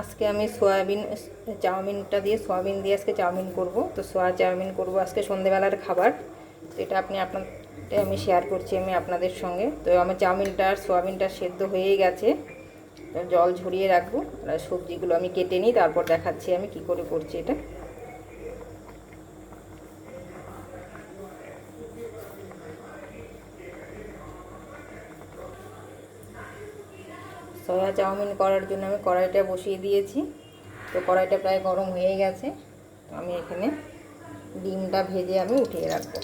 আজকে আমি সয়াবিন, চাউমিনটা দিয়ে, সয়াবিন দিয়ে আজকে চাউমিন করব। তো সোয়া চাউমিন করব আজকে সন্ধেবেলার খাবার। তো এটা আপনি আপনার আমি শেয়ার করছি আমি আপনাদের সঙ্গে। তো আমার চাউমিনটা আর সোয়াবিনটা সেদ্ধ হয়েই গেছে। জল ঝরিয়ে রাখব। আর সবজিগুলো আমি কেটে নিই, তারপর দেখাচ্ছি আমি কি করে করছি এটা। সয়া চাউমিন করার জন্য আমি কড়াইটা বসিয়ে দিয়েছি। তো কড়াইটা প্রায় গরম হয়ে গেছে। আমি এখানে ডিমটা ভেজে আমি উঠিয়ে রাখব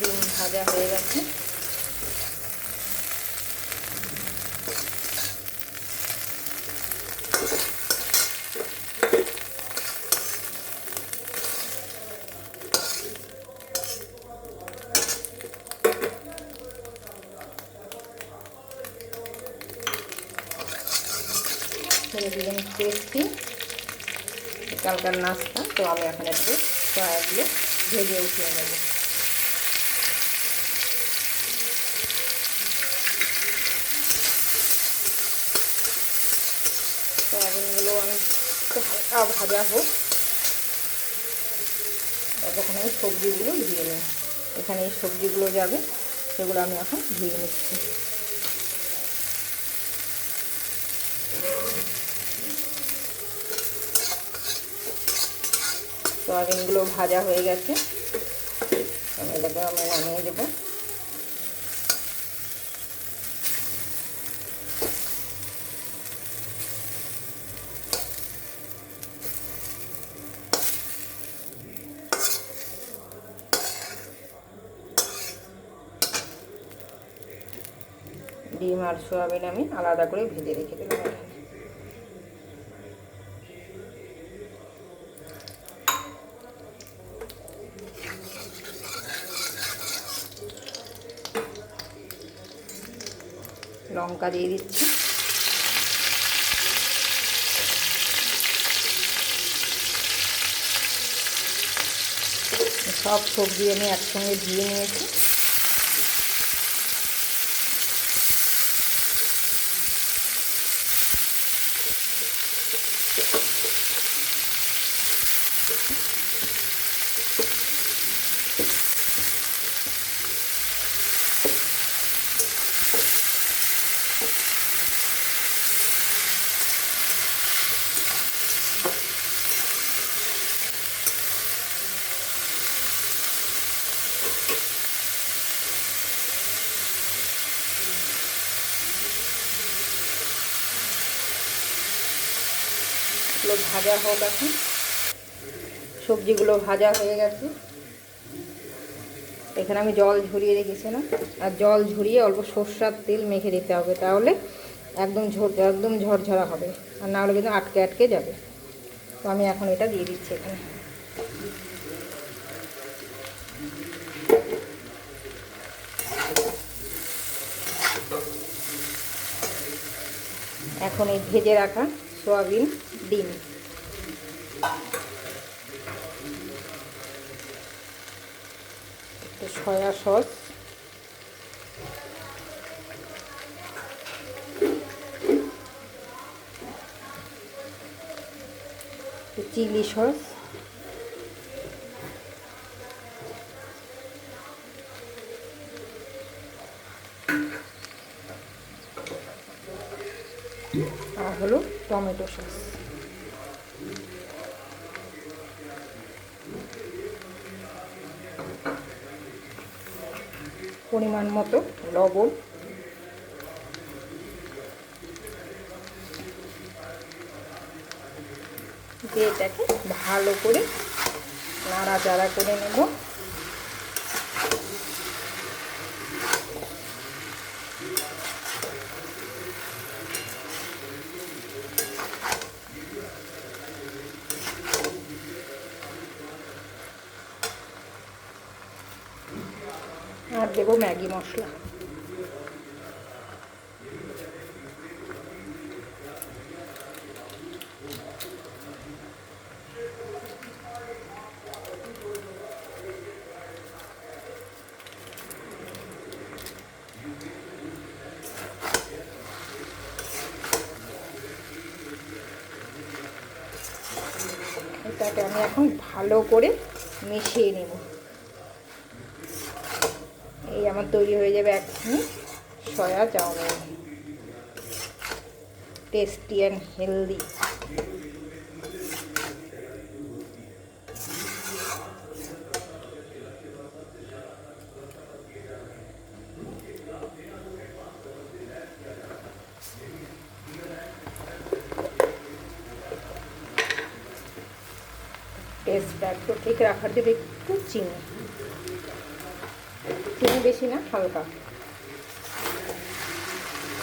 ডিম ভাজা হয়ে গেছে ছেড়ে দিলেন টেস্টি কালকার নাস্তা, তো আমি এখন একটু সয়াগুলো ভেজে উঠিয়ে নেব। সয়াবিনগুলো আমি হালকা ভাজা হোক। তখন আমি সবজিগুলো ধুয়ে নিই এখানে এই সবজিগুলো যাবে, সেগুলো আমি এখন ধুয়ে নিচ্ছি। সয়াবিনগুলো ভাজা হয়ে গেছে। এটাকে আমি নামিয়ে দেবো। ডিম আর সোয়াবিন আমি আলাদা করে ভেজে রেখে দেবো লঙ্কা দিয়ে দিচ্ছি। সব সবজি আমি একসঙ্গে ধুয়ে নিয়েছি। এগুলো ভাজা হোক এখন। সবজিগুলো ভাজা হয়ে গেছে। এখানে আমি জল ঝরিয়ে রেখেছিলাম। আর জল ঝরিয়ে অল্প সর্ষার তেল মেখে দিতে হবে, তাহলে একদম ঝর, একদম ঝরঝরা হবে। আর না হলে কিন্তু আটকে আটকে যাবে। তো আমি এখন এটা দিয়ে দিচ্ছি এখানে। এখন এই ভেজে রাখা সোয়াবিন ডিম। Soya sauce. Chilli sauce. Tomato sauce. পরিমাণ মতো লবণ। দিয়ে এটাকে ভালো করে নাড়াচাড়া করে নেব। আর দেবো ম্যাগি মশলা। এটাকে আমি এখন ভালো করে মিশিয়ে নেব। এই আমার তৈরি হয়ে যাবে একখানি soya chowmein. Tasty and healthy টেস্টটা একটু ঠিক রাখার জন্য একটু চিনি। চিনি বেশি না, হালকা।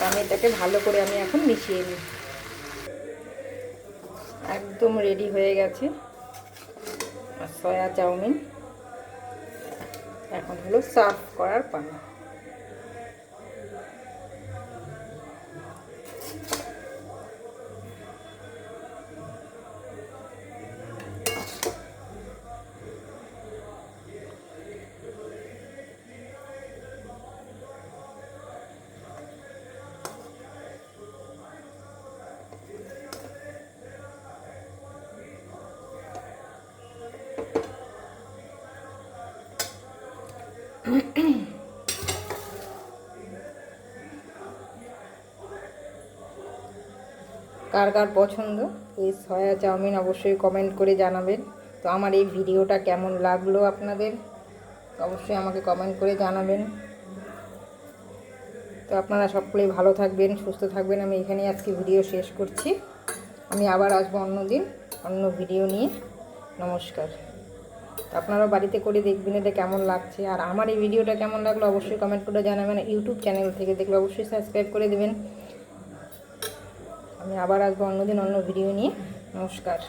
আমি এটাকে ভালো করে আমি এখন মিশিয়ে নিই। একদম রেডি হয়ে গেছে। Soya chowmein. এখন হলো সার্ভ করার পালা। কার কার পছন্দ? এই সয়া চাউমিন অবশ্যই কমেন্ট করে জানাবেন। তো আমার এই ভিডিওটা কেমন লাগল আপনাদের? অবশ্যই আমাকে কমেন্ট করে জানাবেন। তো আপনারা সকলেই ভালো থাকবেন, সুস্থ থাকবেন। আমি এখানেই আজকে ভিডিও শেষ করছি। আমি আবার আসব অন্য দিন অন্য ভিডিও নিয়ে। নমস্কার। তো আপনারাও বাড়িতে করে দেখবেন এটা কেমন লাগছে। আর আমার এই ভিডিওটা কেমন লাগল অবশ্যই কমেন্ট করে জানাবেন। ইউটিউব চ্যানেল থেকে দেখলে অবশ্যই সাবস্ক্রাইব করে দেবেন। আমি আবার আসব অন্যদিন অন্য ভিডিও নিয়ে। নমস্কার।